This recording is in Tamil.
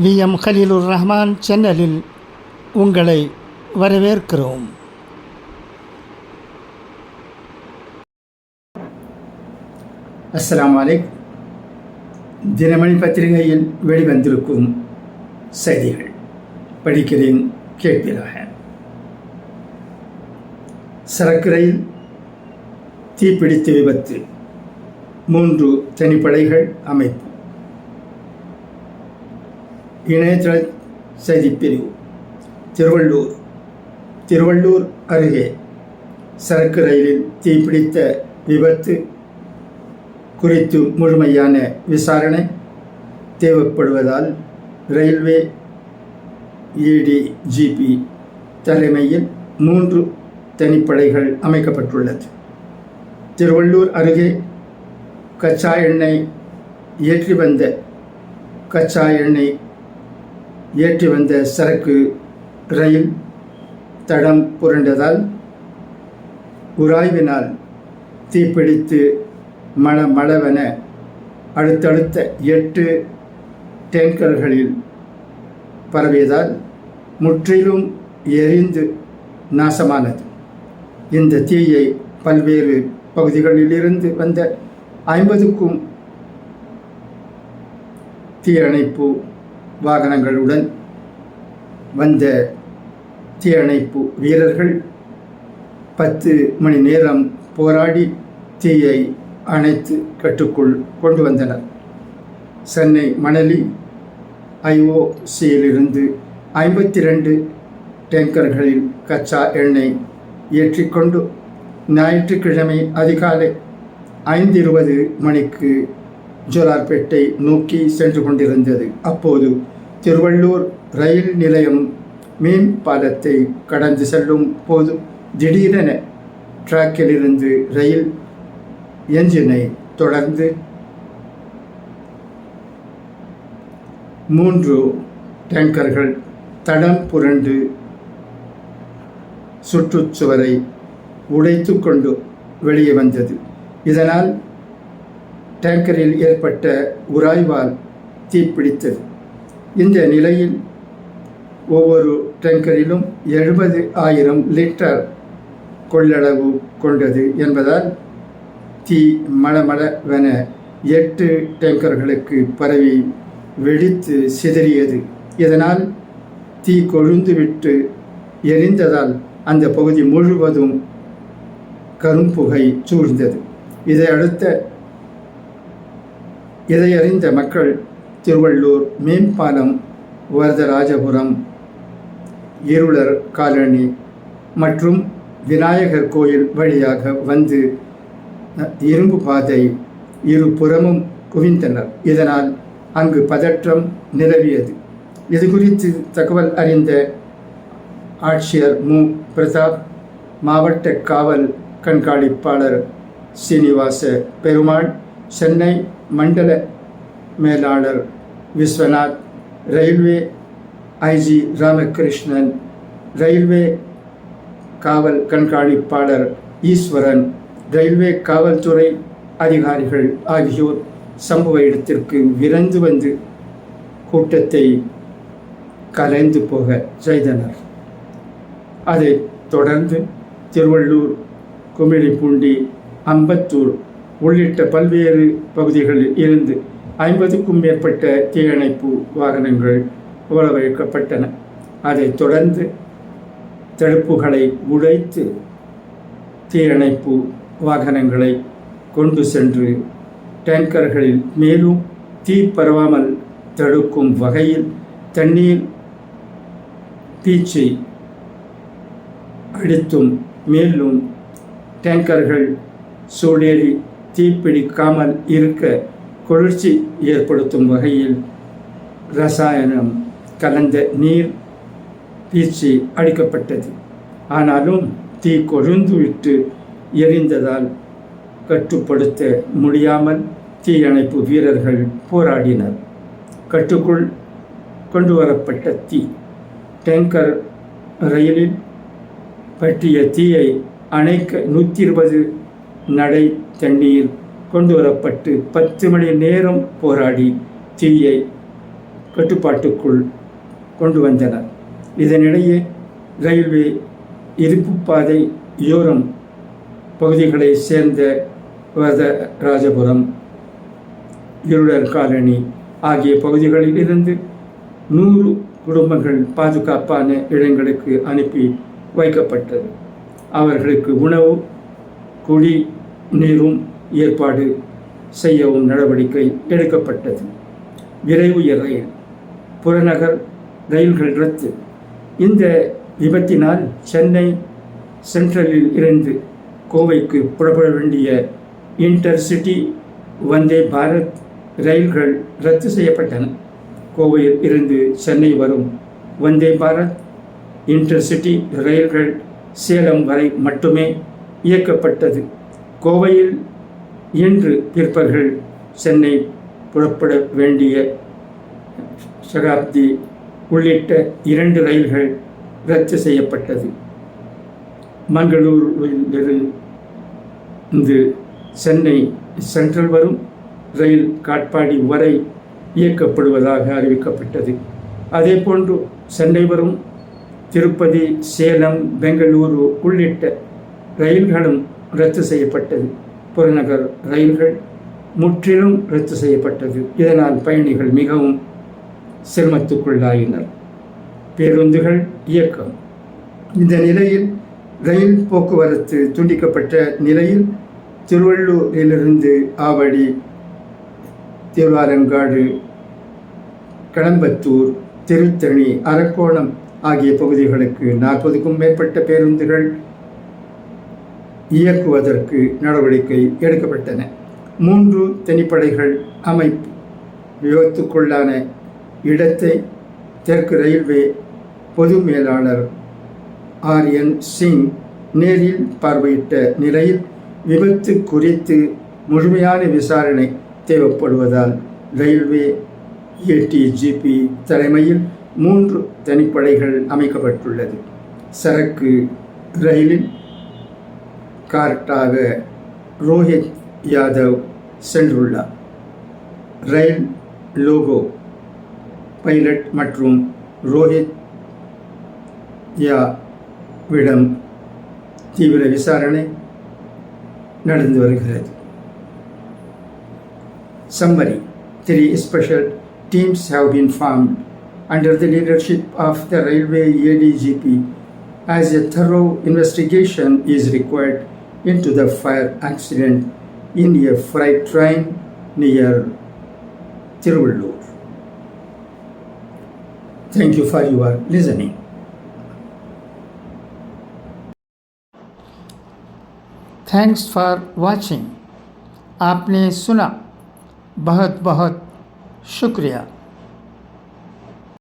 வி. எம். ஹலீலுர் ரஹ்மான் சேனலில் உங்களை வரவேற்கிறோம். அஸ்லாம் அலைக்கும் தினமணி பத்திரிகையில் வெளிவந்திருக்கும் செய்திகள். படிக்கிறேன் கேட்பீராக. சரக்கு ரயில் தீப்பிடித்து விபத்து. மூன்று தனிப்படைகள் அமைப்பு. இணையதள செய்திப்பிரிவு திருவள்ளூர். திருவள்ளூர் அருகே சரக்கு ரயிலில் தீப்பிடித்த விபத்து குறித்து முழுமையான விசாரணை தேவைப்படுவதால் ரயில்வே ஏடிஜிபி தலைமையில் மூன்று தனிப்படைகள் அமைக்கப்பட்டுள்ளது. திருவள்ளூர் அருகே கச்சா எண்ணெய் ஏற்றி வந்த கச்சா எண்ணெய் ஏற்றி வந்த சரக்கு ரயில் தடம் புரண்டதால் உராய்வினால் தீப்பிடித்து மண மளவென அடுத்தடுத்த எட்டு டேங்கர்களில் பரவியதால் முற்றிலும் எரிந்து நாசமானது. இந்த தீயை பல்வேறு பகுதிகளிலிருந்து வந்த ஐம்பதுக்கும் தீயணைப்பு வாகனங்களுடன் வந்த தீயணைப்பு வீரர்கள் பத்து மணி நேரம் போராடி தீயை அணைத்து கட்டுக்குள் கொண்டு வந்தனர். சென்னை மணலி ஐஓசியிலிருந்து ஐம்பத்தி ரெண்டு டேங்கர்களில் கச்சா எண்ணெய் ஏற்றிக்கொண்டு ஞாயிற்றுக்கிழமை அதிகாலை ஐந்து இருபது மணிக்கு ஜோலார்பேட்டை நோக்கி சென்று கொண்டிருந்தது. அப்போது திருவள்ளூர் ரயில் நிலையம் மீன் பாலத்தை கடந்து செல்லும் போது திடீரென டிராக்கிலிருந்து ரயில் என்ஜினை தொடர்ந்து மூன்று டேங்கர்கள் தடம் புரண்டு சுற்றுச்சுவரை உடைத்து கொண்டு வெளியே வந்தது. இதனால் டேங்கரில் ஏற்பட்ட உராய்வால் தீப்பிடித்தது. இந்த நிலையில் ஒவ்வொரு டேங்கரிலும் எழுபது ஆயிரம் லிட்டர் கொள்ளளவு கொண்டது என்பதால் தீ மளமளவென எட்டு டேங்கர்களுக்கு பரவி வெடித்து சிதறியது. இதனால் தீ கொழுந்துவிட்டு எரிந்ததால் அந்த பகுதி முழுவதும் கரும்புகை சூழ்ந்தது. இதை அடுத்த இதையறிந்த மக்கள் திருவள்ளூர் மேம்பாலம் வரதராஜபுரம் இருளர் காலனி மற்றும் விநாயகர் கோயில் வழியாக வந்து இரும்பு பாதை இரு புறமும் குவிந்தனர். இதனால் அங்கு பதற்றம் நிலவியது. இது குறித்து தகவல் அறிந்த ஆட்சியர் மு. பிரதாப் மாவட்ட காவல் கண்காணிப்பாளர் சீனிவாச பெருமாள் சென்னை மண்டல மேலாளர் Viswanath railway IG Ramakrishnan railway காவல் கண்காணிப்பாளர் ஈஸ்வரன் ரயில்வே காவல்துறை அதிகாரிகள் ஆகியோர் சம்பவ இடத்திற்கு விரைந்து வந்து கூட்டத்தை கலைந்து போக செய்தனர். அதைத் தொடர்ந்து திருவள்ளூர் குமிழிப்பூண்டி அம்பத்தூர் உள்ளிட்ட பல்வேறு பகுதிகளில் இருந்து ஐம்பதுக்கும் மேற்பட்ட தீயணைப்பு வாகனங்கள் வரவழைக்கப்பட்டன. அதைத் தொடர்ந்து தடுப்புகளை உடைத்து தீயணைப்பு வாகனங்களை கொண்டு சென்று டேங்கர்களில் மேலும் தீ பரவாமல் தடுக்கும் வகையில் தண்ணீர் பீச்சை அடித்தும் மேலும் டேங்கர்கள் சூழேறி தீப்பிடிக்காமல் இருக்க குளிர்ச்சி ஏற்படுத்தும் வகையில் ரசாயனம் கலந்த நீர் பீச்சி அடிக்கப்பட்டது. ஆனாலும் தீ கொழுந்துவிட்டு எரிந்ததால் கட்டுப்படுத்த முடியாமல் தீயணைப்பு வீரர்கள் போராடினர். கட்டுக்குள் கொண்டு வரப்பட்ட தீ டேங்கர் ரயிலில் பற்றிய தீயை அணைக்க நூற்றி இருபது நடை தண்ணீர் கொண்டு வரப்பட்டு பத்து மணி நேரம் போராடி தீயை கட்டுப்பாட்டுக்குள் கொண்டு வந்தனர். இதனிடையே ரயில்வே இருப்பு பாதை யோரம் பகுதிகளை சேர்ந்த வரதராஜபுரம் இருளர் காலனி ஆகிய பகுதிகளில் இருந்து நூறு குடும்பங்கள் பாதுகாப்பான இடங்களுக்கு அனுப்பி வைக்கப்பட்டது. அவர்களுக்கு உணவு குடி நீரும் ஏற்பாடு செய்யவும் நடவடிக்கை எடுக்கப்பட்டது. விரைவு ரயில் புறநகர் ரயில்கள் ரத்து. இந்த விபத்தினால் சென்னை சென்ட்ரலில் இருந்து கோவைக்கு புறப்பட வேண்டிய இன்டர்சிட்டி வந்தே பாரத் ரயில்கள் ரத்து செய்யப்பட்டன. கோவையில் இருந்து சென்னை வரும் வந்தே பாரத் இன்டர்சிட்டி ரயில்கள் சேலம் வரை மட்டுமே இயக்கப்பட்டது. கோவையில் இன்று பிற்பகல் சென்னை புறப்பட வேண்டிய சகாப்தி உள்ளிட்ட இரண்டு ரயில்கள் ரத்து செய்யப்பட்டது. மங்களூரிலிருந்து சென்னை சென்ட்ரல் வரும் ரயில் காட்பாடி வரை இயக்கப்படுவதாக அறிவிக்கப்பட்டது. அதேபோன்று சென்னை வரும் திருப்பதி சேலம் பெங்களூரு உள்ளிட்ட ரயில்களும் ரத்து செய்யப்பட்டது. புறநகர் ரயில்கள் முற்றிலும் ரத்து செய்யப்பட்டது. இதனால் பயணிகள் மிகவும் சிரமத்துக்குள்ளாயினர். பேருந்துகள் இயக்கம். இந்த நிலையில் ரயில் போக்குவரத்து துண்டிக்கப்பட்ட நிலையில் திருவள்ளூரிலிருந்து ஆவடி திருவாரங்காடு கடம்பத்தூர் திருத்தணி அரக்கோணம் ஆகிய பகுதிகளுக்கு நாற்பதுக்கும் மேற்பட்ட பேருந்துகள் இயக்குவதற்கு நடவடிக்கை எடுக்கப்பட்டன. மூன்று தனிப்படைகள் அமைப்பு. விபத்துக்குள்ளான இடத்தை தெற்கு ரயில்வே பொது மேலாளர் ஆர் என் சிங் நேரில் பார்வையிட்ட நிலையில் விபத்து குறித்து முழுமையான விசாரணை தேவைப்படுவதால் ரயில்வே ஏடிஜிபி தலைமையில் மூன்று தனிப்படைகள் அமைக்கப்பட்டுள்ளது. சரக்கு ரயிலில் கார்ட்டாக ரோஹித் யாதவ் சென்றுள்ளார் ரயில் லோகோ பைலட் மற்றும் ரோஹித் யாவிடம் தீவிர விசாரணை நடந்து வருகிறது Summary Three special teams have been formed under the leadership of the Railway ADGP as a thorough investigation is required into the fire accident in a freight train near Tiruvallur. Thank you for your listening. Thanks for watching आपने सुना बहुत बहुत शुक्रिया